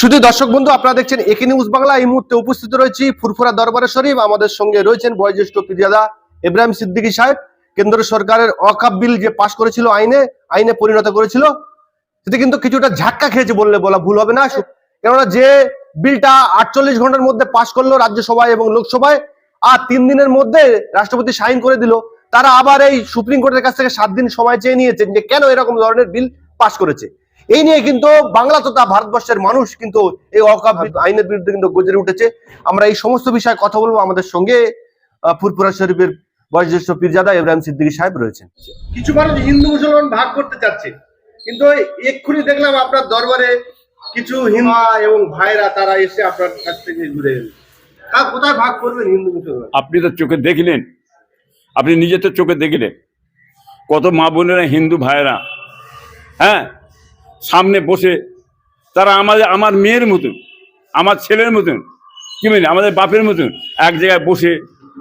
শুধু দর্শক বন্ধু, আপনারা দেখছেন একে নিউজ বাংলা। এই মুহূর্তে উপস্থিত রয়েছি ফুরফুরা দরবারে শরীফ। আমাদের সঙ্গে রয়েছেন বয়োজ্যেষ্ঠ পিরিয়াদা ইব্রাহিম সিদ্দিকী সাহেব। কেন্দ্র সরকারের অকাপ বিল যে পাশ করেছিল আইনে আইনে পরিণত করেছিল, সেটা কিন্তু কিছুটা ঝাক্কা খেয়েছে বললে বলা ভুল হবে না। কেননা যে বিলটা আটচল্লিশ ঘণ্টার মধ্যে পাশ করল রাজ্যসভায় এবং লোকসভায়, আর তিন দিনের মধ্যে রাষ্ট্রপতি সাইন করে দিল, তারা আবার এই সুপ্রিম কোর্টের কাছ থেকে সাত দিন সময় চেয়ে নিয়েছেন যে কেন এরকম ধরনের বিল পাশ করেছে। এই নিয়ে কিন্তু বাংলা তথা ভারতবর্ষের মানুষ কিন্তু এই অকাপ আইনের বিরুদ্ধে কিন্তু গজরে উঠেছে। আমরা এই সমস্ত বিষয়ে কথা বলব। আমাদের সঙ্গে আহ, ফুরফুরা শরীফের বয়োজ্যেষ্ঠ পীরজাদা ইব্রাহিম সিদ্দিকী সাহেব রয়েছেন। কিছু মানুষ হিন্দু মুসলমান ভাগ করতে চাচ্ছে। কিন্তু এক্ষুনি দেখলাম আপনার দরবারে কিছু হিমা এবং ভাইরা তারা এসে আপনার কাছ থেকে ঘুরে গেল কোথায় ভাগ করবেন হিন্দু মুসলমান? আপনি তো চোখে দেখলেন। আপনি নিজে তো চোখে দেখলেন। কত মা বোনেরা হিন্দু ভাইয়েরা হ্যাঁ? সামনে বসে তারা আমাদের, আমার মেয়ের মতন, আমার ছেলের মতন, কি মানে আমাদের বাপের মতন এক জায়গায় বসে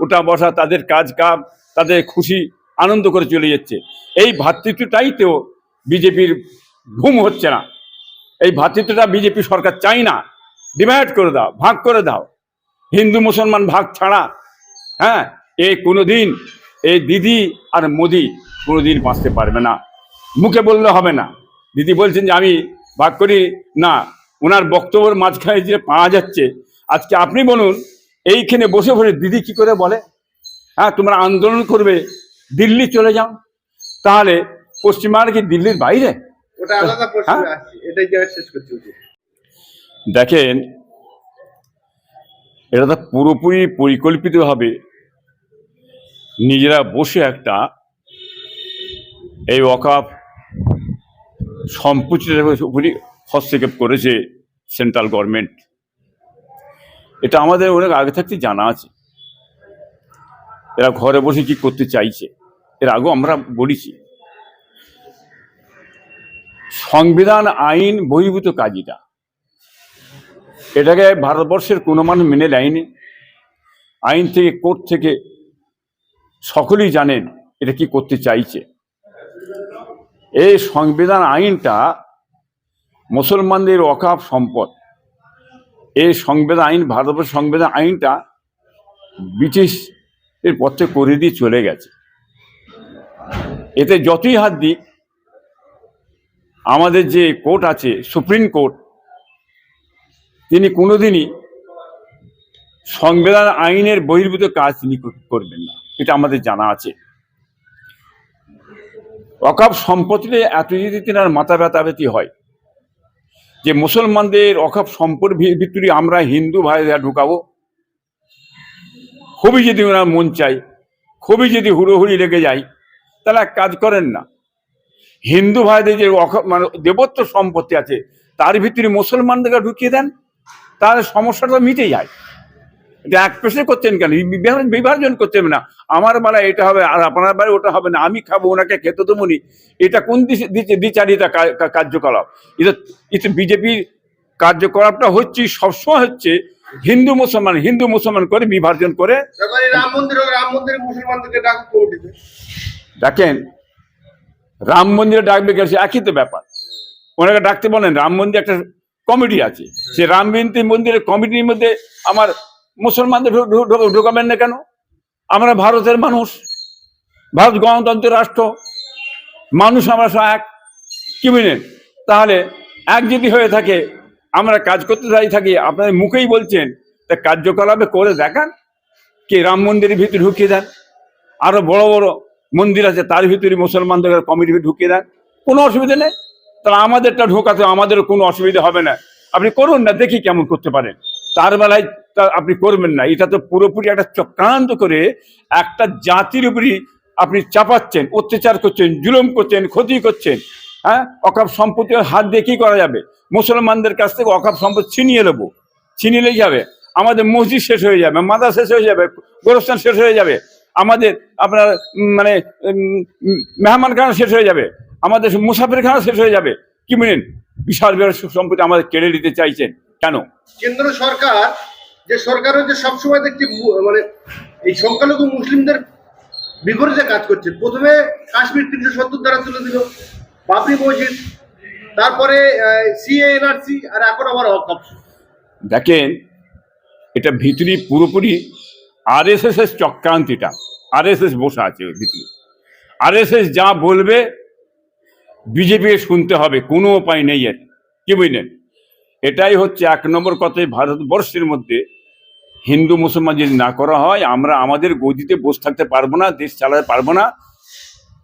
ওটা বসা, তাদের কাজ কাম, তাদের খুশি, আনন্দ করে চলে যাচ্ছে। এই ভ্রাতৃত্বটাই তো বিজেপির ঘুম হচ্ছে না। এই ভ্রাতৃত্বটা বিজেপি সরকার চাই না। ডিভাইড করে দাও, ভাগ করে দাও। হিন্দু, মুসলমান ভাগ ছাড়া হ্যাঁ এ কোনোদিন এই দিদি আর মোদি কোনোদিন বাঁচতে পারবে না। মুখে বললে হবে না। দিদি বলছেন যে আমি ভাগ করি। না ওনার বক্তব্যের মাঝখানে যে পাওয়া যাচ্ছে আজকে আপনি বলুন এইখানে বসে বসে দিদি কি করে বলে? হ্যাঁ তোমরা আন্দোলন করবে দিল্লি চলে যাও। তাহলে পশ্চিমবঙ্গ কি দিল্লির বাইরে? উচিত। দেখেন এটা তো পুরোপুরি পরিকল্পিতভাবে নিজেরা বসে একটা এই অকাপ সম্পুচিতের উপরই হস্তক্ষেপ করেছে সেন্ট্রাল গভর্নমেন্ট। এটা আমাদের অনেক আগে থাকতে জানা আছে। এরা ঘরে বসে কি করতে চাইছে, এর আগেও আমরা বলেছি। সংবিধান, আইন বহির্ভূত কাজীটা। এটাকে ভারতবর্ষের কোনো মানুষ মেনে নেয়নি। আইন থেকে, কোর্ট থেকে সকলেই জানেন এটা কি করতে চাইছে। এই সংবিধান আইনটা মুসলমানদের অকাপ সম্পদ। এই সংবিধান আইন ভারতবর্ষ সংবিধান আইনটা ব্রিটিশ এর পথে করে দিয়ে চলে গেছে। এতে যতই হাত দিক, আমাদের যে কোর্ট আছে, সুপ্রিম কোর্ট, তিনি কোনোদিনই সংবিধান আইনের বহির্ভূত কাজ তিনি করবেন না। এটা আমাদের জানা আছে। অকাপ সম্পত্তিতে এত যদি তেনার মাথা ব্যথা ব্যথি হয়, যে মুসলমানদের অকাপ সম্পদ ভিতরে আমরা হিন্দু ভাইরা ঢুকাবো, খুবই যদি ওনার মন চাই খুবই যদি হুড়োহুড়ি লেগে যায়, তাহলে এক কাজ করেন না। হিন্দু ভাইদের যে মানে দেবত্ব সম্পত্তি আছে, তার ভিতরে মুসলমানদেরকে ঢুকিয়ে দেন, তাহলে সমস্যাটা মিটে যায়। এক পেশে করছেন কেন? বিভাজন- করছেন না। আমার বেলা এটা হবে আর আপনার বেলা ওটা হবে না। আমি খাব ওনাকে খেতে দেবো নি এটা কোন দ্বিচারিতা কার্যকলাপ? এটা এটা বিজেপির কার্যকলাপটা হচ্ছে সবসময় হচ্ছে হিন্দু মুসলমান হিন্দু মুসলমান করে বিভাজন করে। তারপরে রাম মন্দির রাম মন্দিরে মুসলমানদেরকে দেখেন রাম মন্দিরে ডাকবে গেছে একই তো ব্যাপার। ওনাকে ডাকতে বলেন রাম মন্দির একটা কমিটি আছে। সে রাম মন্দির মন্দিরের কমিটির মধ্যে আমার মুসলমানদের ঢুকাবেন না কেন? আমরা ভারতের মানুষ। ভারত গণতন্ত্রের রাষ্ট্র। মানুষ আমরা সব এক। কি বুঝলেন তাহলে এক যদি হয়ে থাকে, আমরা কাজ করতে চাই থাকি, আপনাদের মুখেই বলছেন, তা কার্যকলাপে করে দেখান। কি রাম মন্দিরের ভিতরে ঢুকিয়ে দেন। আরও বড় বড় মন্দির আছে, তার ভিতরে মুসলমানদের কমিটি ঢুকিয়ে দেন। কোনো অসুবিধা নেই। তাহলে আমাদেরটা ঢোকাতে আমাদের কোনো অসুবিধা হবে না। আপনি করুন না, দেখি কেমন করতে পারেন। তার বেলায় তা আপনি করবেন না। এটা তো পুরোপুরি একটা চক্রান্ত করে একটা জাতির উপরই আপনি চাপাচ্ছেন অত্যাচার করছেন জুলুম করছেন ক্ষতি করছেন হ্যাঁ? অকাপ সম্পত্তির হাত দিয়ে কি করা যাবে? মুসলমানদের কাছ থেকে অকাপ সম্পদ ছিনিয়ে নেব ছিনিলেই যাবে আমাদের মসজিদ শেষ হয়ে যাবে মাদার শেষ হয়ে যাবে গোরস্থান শেষ হয়ে যাবে। আমাদের আপনার মানে উম, উম, মেহমান খানা শেষ হয়ে যাবে। আমাদের মুসাফির খানা শেষ হয়ে যাবে। কি বলেন? বিশাল বিশাল সম্পত্তি আমাদের কেড়ে নিতে চাইছেন। কেন? কেন্দ্র সরকার যে সরকারের যে সবসময় দেখছি মানে এই সংখ্যালঘু মুসলিমদের বিপরীতে কাজ করছে। প্রথমে কাশ্মীর তিনশো সত্তর দ্বারা তুলে দিল, বাবরি মসজিদ, তারপরে সিএ এনআরসি আর এখন আবার ওয়াকফ দেখেন, এটা ভিতরি পুরোপুরি আর এস এস এস আর বসে আছে আর এস এস যা বলবে বিজেপি শুনতে হবে, কোনো উপায় নেই এর। কি বুঝলেন? এটাই হচ্ছে এক নম্বর কথায় ভারতবর্ষের মধ্যে হিন্দু মুসলমান যদি না করা হয়, আমরা আমাদের গদিতে বসে থাকতে পারব না, দেশ চালাতে পারব না।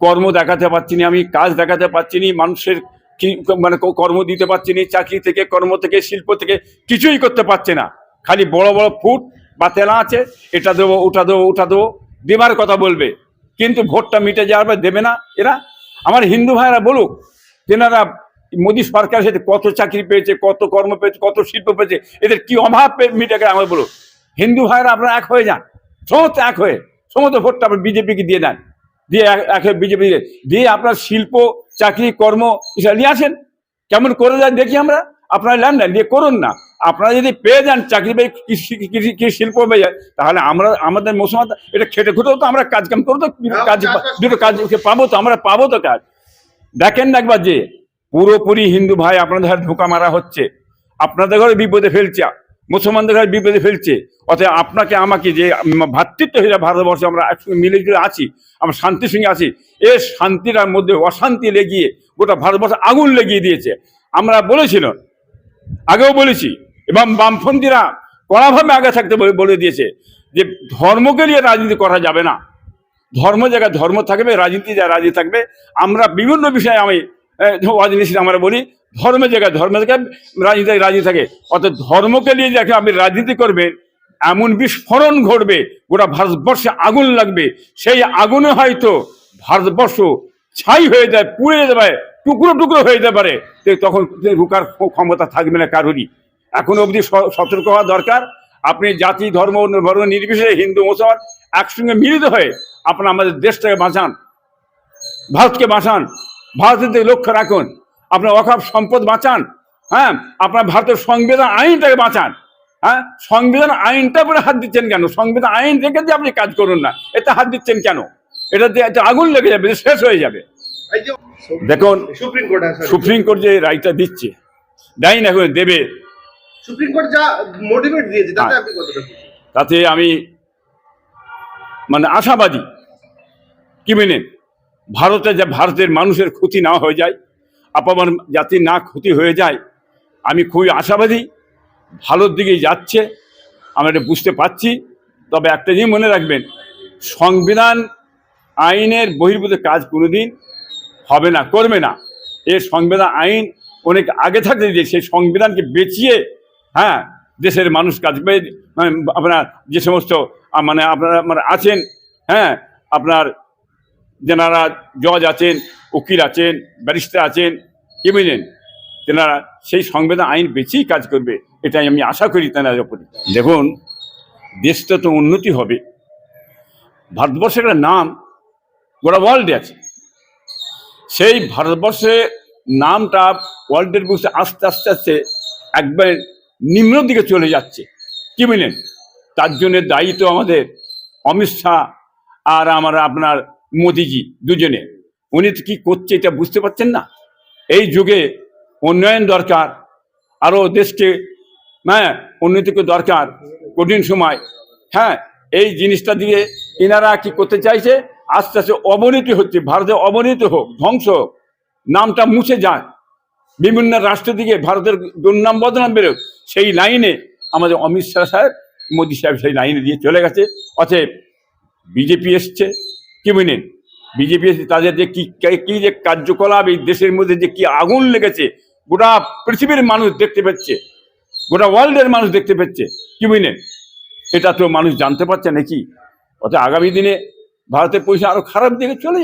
কর্ম দেখাতে পারছি না আমি, কাজ দেখাতে পারছি না, মানুষের কি মানে কর্ম দিতে পারছি না, চাকরি থেকে, কর্ম থেকে, শিল্প থেকে কিছুই করতে পারছে না। খালি বড় বড় ফুট বা তেলা আছে, এটা দেবো, ওটা দেবো ওটা দেবো, দেবার কথা বলবে। কিন্তু ভোটটা মিটে যাওয়ার পর দেবে না এরা। আমার হিন্দু ভাইরা বলুক, তেনারা মোদী সরকার সাথে কত চাকরি পেয়েছে, কত কর্ম পেয়েছে, কত শিল্প পেয়েছে, এদের কি অভাব মিটে গেলে আমার বলুক। হিন্দু ভাইরা আপনারা এক হয়ে যান। সমস্ত এক হয়ে সমস্ত ভোটটা আপনার বিজেপিকে দিয়ে দেন। দিয়ে এক- এক বিজেপি দিয়ে আপনার শিল্প চাকরি কর্ম এসব নিয়ে আসেন। কেমন করে যান দেখি আমরা। আপনারা নেন না দিয়ে করুন না। আপনারা যদি পেয়ে যান চাকরি পেয়ে কৃষি কৃষি- কৃষি শিল্প পেয়ে যায় তাহলে আমরা আমাদের মুসলমান এটা খেটে খুঁটেও তো আমরা কাজ কাম করব তো। কাজ দুটো কাজ পাবো তো আমরা পাবো তো কাজ। দেখেন না একবার যে পুরোপুরি হিন্দু ভাই আপনাদের ঢোকা মারা হচ্ছে। আপনাদের ঘরে বিপদে ফেলছে। মুসলমানদের বিপদে ফেলছে। অতএব আপনাকে, আমাকে যে ভাতৃত্ব হিসেবে ভারতবর্ষে, আমরা একসঙ্গে মিলে জুলে আছি, আমরা শান্তির সঙ্গে আছি এর শান্তিটার মধ্যে অশান্তি লেগিয়ে গোটা ভারতবর্ষে আগুন লেগিয়ে দিয়েছে। আমরা বলেছিলাম আগেও বলেছি, এবং বামপন্থীরা কড়াভাবে আগে থাকতে বলে- বলে দিয়েছে যে ধর্মকে নিয়ে রাজনীতি করা যাবে না। ধর্ম জায়গায় ধর্ম থাকবে, রাজনীতি জায়গায় রাজনীতি থাকবে। আমরা বিভিন্ন বিষয়ে আমি রাজনীতি আমরা বলি ধর্মের জায়গায় ধর্মের জায়গায় রাজনীতি রাজি থাকে। অর্থাৎ ধর্মকে নিয়ে যাকে আপনি রাজনীতি করবেন, এমন বিস্ফোরণ ঘটবে, গোটা ভারতবর্ষে আগুন লাগবে। সেই আগুনে হয়তো ভারতবর্ষ ছাই হয়ে যায়, পুড়ে যেতে পারে, টুকরো টুকরো হয়ে যেতে পারে। তখন রুকার ক্ষমতা থাকবে না কারোরই। এখনও অবধি সতর্ক হওয়া দরকার। আপনি জাতি, ধর্ম, বর্ণ নির্বিশেষে হিন্দু, মুসলমান একসঙ্গে মিলিত হয়ে আপনার আমাদের দেশটাকে বাঁচান, ভারতকে বাঁচান। ভারতের লক্ষ্য রাখুন। আপনার অকাপ সম্পদ বাঁচান হ্যাঁ? আপনার ভারতের সংবিধান আইনটাকে বাঁচান হ্যাঁ? সংবিধান আইনটা পরে হাত দিচ্ছেন কেন? সংবিধান আইন থেকে যে আপনি কাজ করুন না এতে হাত দিচ্ছেন কেন? এটা দিয়ে একটা আগুন লেগে যাবে শেষ হয়ে যাবে। দেখুন সুপ্রিম কোর্ট হ্যাঁ, সুপ্রিম কোর্ট যে রায়টা দিচ্ছে দেয় না এখন দেবে। সুপ্রিম কোর্ট যা মোটিভেট দিয়েছে তাতে হ্যাঁ। আপনি কতটা তাতে আমি মানে আশাবাদী। কি মেনেন ভারতে যে ভারতের মানুষের ক্ষতি না হয়ে যায় আপামার জাতির না ক্ষতি হয়ে যায়, আমি খুবই আশাবাদী। ভালোর দিকে যাচ্ছে, আমরা এটা বুঝতে পারছি। তবে একটা জিনিস মনে রাখবেন, সংবিধান আইনের বহির্ভূত কাজ কোনোদিন হবে না, করবে না। এ সংবিধান আইন অনেক আগে থাকতে যে সেই সংবিধানকে বেচিয়ে হ্যাঁ দেশের মানুষ কাজ মানে আপনার যে সমস্ত মানে আপনারা মানে আছেন হ্যাঁ আপনার যেনারা জজ আছেন উকিল আছেন, ব্যারিস্টার আছেন, কি বুঝলেন তেনারা সেই সংবিধান আইন বেঁচেই কাজ করবে, এটাই আমি আশা করি তেনার ওপরে দেখুন, দেশটা তো উন্নতি হবে। ভারতবর্ষের একটা নাম গোটা ওয়ার্ল্ডে আছে। সেই ভারতবর্ষে নামটা ওয়ার্ল্ডের বুঝতে আস্তে আস্তে আস্তে একবার নিম্ন দিকে চলে যাচ্ছে। কি বুঝলেন তার জন্য দায়িত্ব আমাদের অমিত শাহ আর আমার আপনার মোদিজি দুজনে। উনি তো কি করছে এটা বুঝতে পারছেন না? এই যুগে উন্নয়ন দরকার আরও দেশকে হ্যাঁ উন্নতিকে দরকার কঠিন সময়। হ্যাঁ এই জিনিসটা দিয়ে এনারা কি করতে চাইছে? আস্তে আস্তে অবনতি হচ্ছে, ভারতে অবনতি হোক, ধ্বংস হোক, নামটা মুছে যায়। বিভিন্ন রাষ্ট্র দিকে ভারতের দুর্নাম বদনাম বেরোক, সেই লাইনে আমাদের অমিত শাহ সাহেব, মোদী সাহেব সেই লাইনে দিয়ে চলে গেছে। অতএব বিজেপি এসছে, কি বুঝলেন বিজেপি তাদের যে কি কি যে কার্যকলাপ, এই দেশের মধ্যে যে কি আগুন লেগেছে, গোটা পৃথিবীর মানুষ দেখতে পাচ্ছে, গোটা ওয়ার্ল্ডের মানুষ দেখতে পাচ্ছে। কি বুঝলেন? এটা তো মানুষ জানতে পারছে নাকি? অর্থাৎ আগামী দিনে ভারতের পয়সা আরও খারাপ দিকে চলে যাবে।